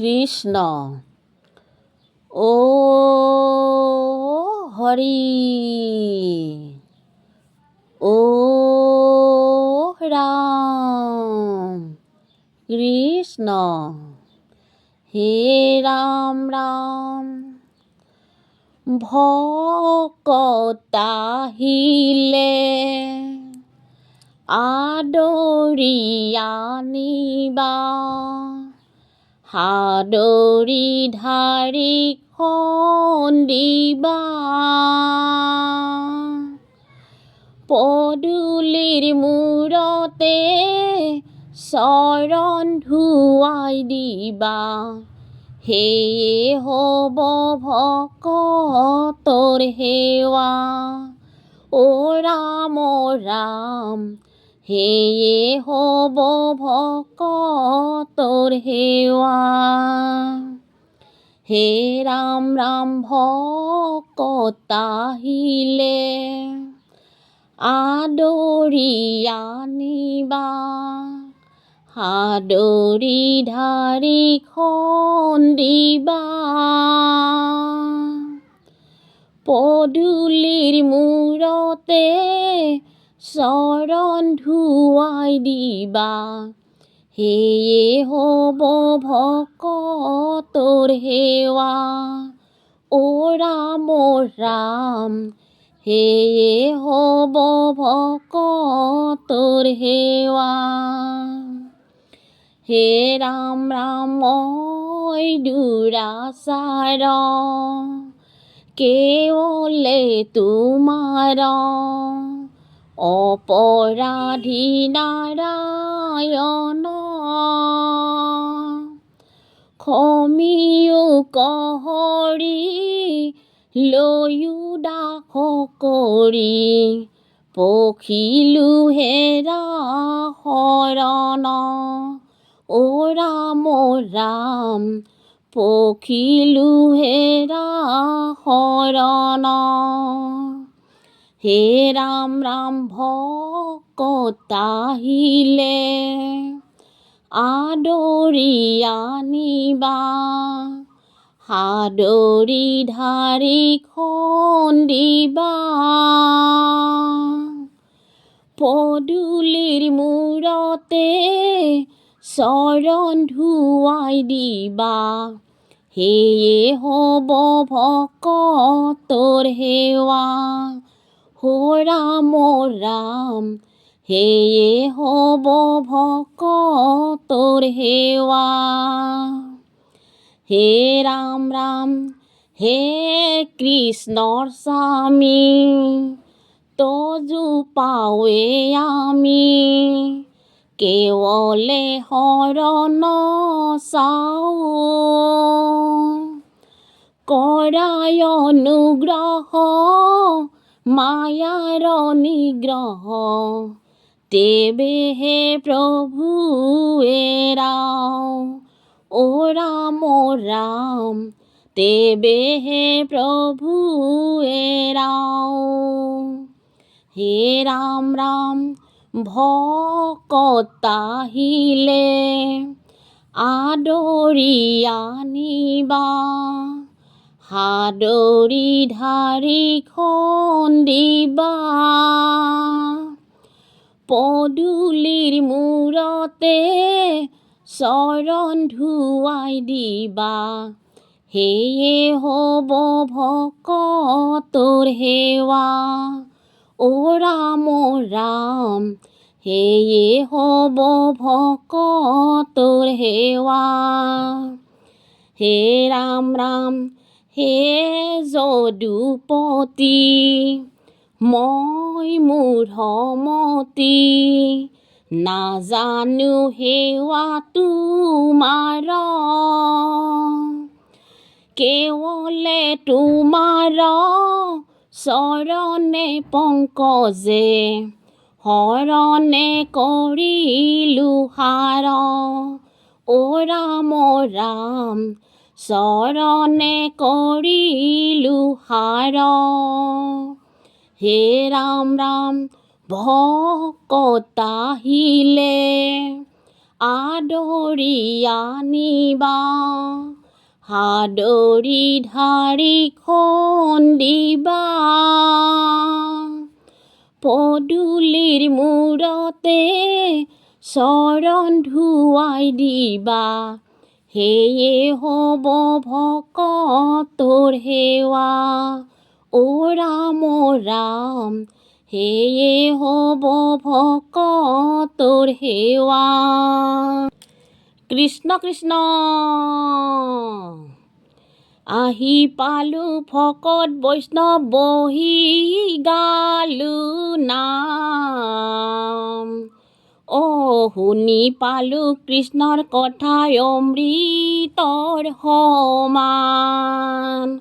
কৃষ্ণ। ও হরি। ও রাম। কৃষ্ণ। হে রাম রাম। ভকতাহিলে আদৰিয়ানিবা হাদৰি ধাৰি খন্দিবা পদূলিৰ মূৰতে চৰণ ধুৱাই দিবা। সেয়ে হ'ব ভকতৰ সেৱা ও ৰাম ৰাম সেয়ে হ'ব ভকতৰ সেৱা হে ৰাম ৰাম ভকতাহিলে আদৰিয়ানিবা সাদৰি ধাৰি খন্দিবা। পদূলিৰ মূৰতে চৰণ ধুৱাই দিবা। সেয়ে হ'ব ভকতৰ সেৱা ও ৰাম ৰাম সেয়ে হ'ব ভকতৰ সেৱা হে ৰাম ৰাম দুৰাচাৰ কেৱলে তোমাৰ অপৰাধী নাৰায়ণ খমিও কহৰি লৈও দাস কৰি পখিলো হেৰা শৰণ ও ৰাম ৰাম পখিলো হেৰা শৰণ হে ৰাম ৰাম ভকতাহিলে আদৰিয়ানিবা সাদৰি ধাৰি খন্দিবা পদূলিৰ মূৰতে চৰণ ধুৱাই দিবা সেয়ে হ'ব ভকতৰ সেৱা হো ৰাম ৰাম সেয়ে হ'ব ভকতৰ সেৱা হে ৰাম ৰাম হে কৃষ্ণৰ স্বামী, তজু পাৱে আমি। কেৱলে শৰণ চাওঁ অনুগ্ৰহ মায়াৰ নিগ্ৰহ তেবেহে প্ৰভু এৰাও ও ৰাম ৰাম তেবেহে প্ৰভু এৰাও হে ৰাম ৰাম ভকতাহিলে আদৰিয়ানিবা সাদৰি ধাৰি খন্দিবা পদূলিৰ মূৰতে চৰণ ধুৱাই দিবা। সেয়ে হ'ব ভকতৰ সেৱা ও ৰাম ৰাম সেয়ে হ'ব ভকতৰ সেৱা হে ৰাম ৰাম হে যদুপতি মই মূঢ়মতি নাজানো সেৱা তোমাৰ। কেৱলে তোমাৰ চৰণে পংকজে হৰণে কৰিলো সাৰ ও ৰাম ৰাম চৰণে কৰিলো সাৰ হে ৰাম ৰাম ভকতাহিলে আদৰি আনিবা হাদৰি ধাৰি খন্দিবা পদূলিৰ মূৰতে চৰণ ধুৱাই দিবা। সেয়ে হ'ব ভকতৰ সেৱা অ ৰাম ৰাম সেয়ে হ'ব ভকতৰ সেৱা কৃষ্ণ কৃষ্ণ, আহি পালো ভকত বৈষ্ণৱ বহি গালো অ শুনি পালো কৃষ্ণৰ কথা অমৃতৰ সমান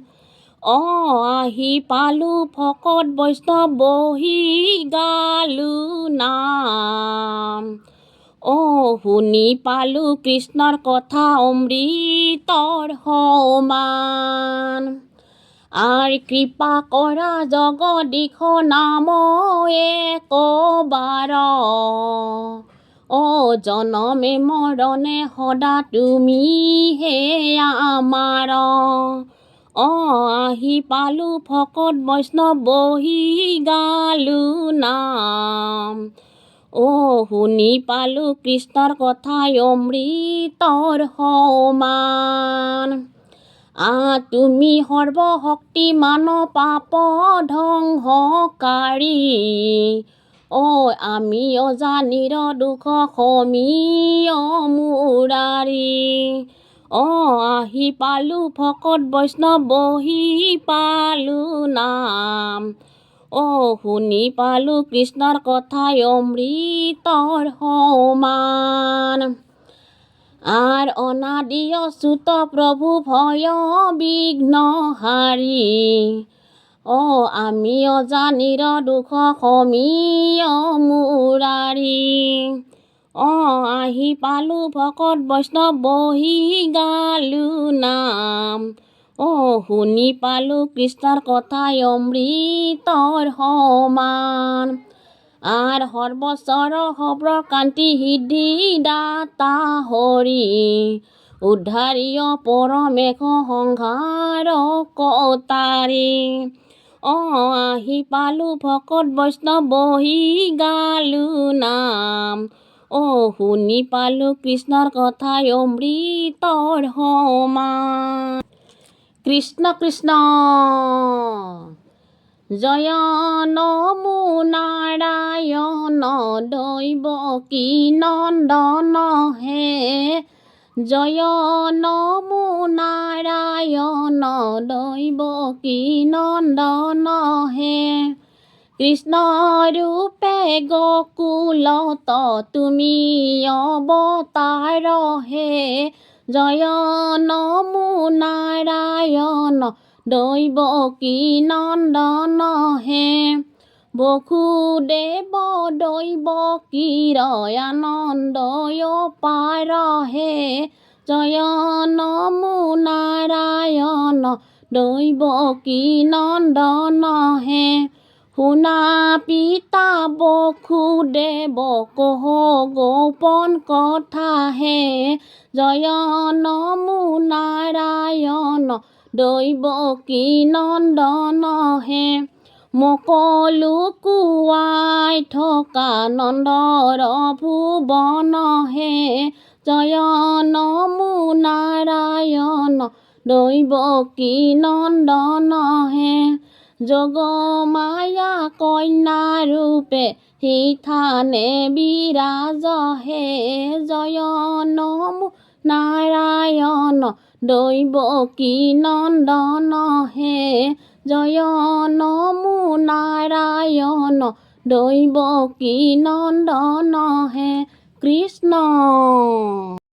অ আহি পালো ভকত বৈষ্ণৱ বহি গালো নাম। অ শুনি পালো কৃষ্ণৰ কথা অমৃতৰ সমান আর কৃপা কৰা জগদীশ নাম একবাৰ অ জনমে মৰণে সদা তুমি হে আমাৰ। অ আহি পালো ভকত বৈষ্ণৱ বহি গালো নাম। অ শুনি পালো কৃষ্ণৰ কথাই অমৃতৰ সমান। আ তুমি সৰ্বশক্তিমান পাপ ধ্বংসকাৰী। অ আমি অজানিৰ দুখ সমীয় মুৰাৰী অ আহি পালো ভকত বৈষ্ণৱ বহি পালো নাম অ শুনি পালো কৃষ্ণৰ কথাই অমৃতৰ সমান আৰ অনাদিয় সুত প্ৰভু ভয় বিঘ্ন হাৰি অ আমি অজানিৰ দুখ সমীয় মুৰাৰী। অ আহি পালো ভকত বৈষ্ণৱ বহি গালো নাম। অ শুনি পালো কৃষ্ণৰ কথাই অমৃতৰ সমান। আৰ সৰ্বস্বৰ হব্ৰ কান্তি হৃদি দাতা হৰি উদ্ধাৰিয় পৰমেঘ সংহাৰ কতাৰি অ আহি পালো ভকত বৈষ্ণৱ বহি গালো নাম। অ শুনি পালো কৃষ্ণৰ কথাই অমৃতৰ সমান কৃষ্ণ কৃষ্ণ। জয় নমো নাৰায়ণ দৈৱ কি নন্দন হে? জয় নমো নাৰায়ণ দৈৱ কি নন্দন হে। কৃষ্ণ ৰূপে গকুলত তুমি অৱতাৰ হে। জয় নমো নাৰায়ণ দৈৱ কি নন্দন হে। বসুদেৱ দৈৱ কিৰয়ানন্দয় পাৰ হে জয় নমো নাৰায়ণ দৈৱ কি নন্দন হে। শুনা পিতা বসুদেৱ কহ গোপন কথা হে। জয় নমো নাৰায়ণ দৈৱ কি নন্দন হে। মকলো কোৱাই থকা নন্দৰ ভুৱন হে। জয় নমো নাৰায়ণ দৈৱ কি নন্দন হে। যোগমায়া কন্যা ৰূপে সিথানে বিৰাজ হে। জয় নমো নাৰায়ণ দৈৱ কি নন্দন হে। জয় নমো নাৰায়ণ দৈৱ কি নন্দন হে কৃষ্ণ।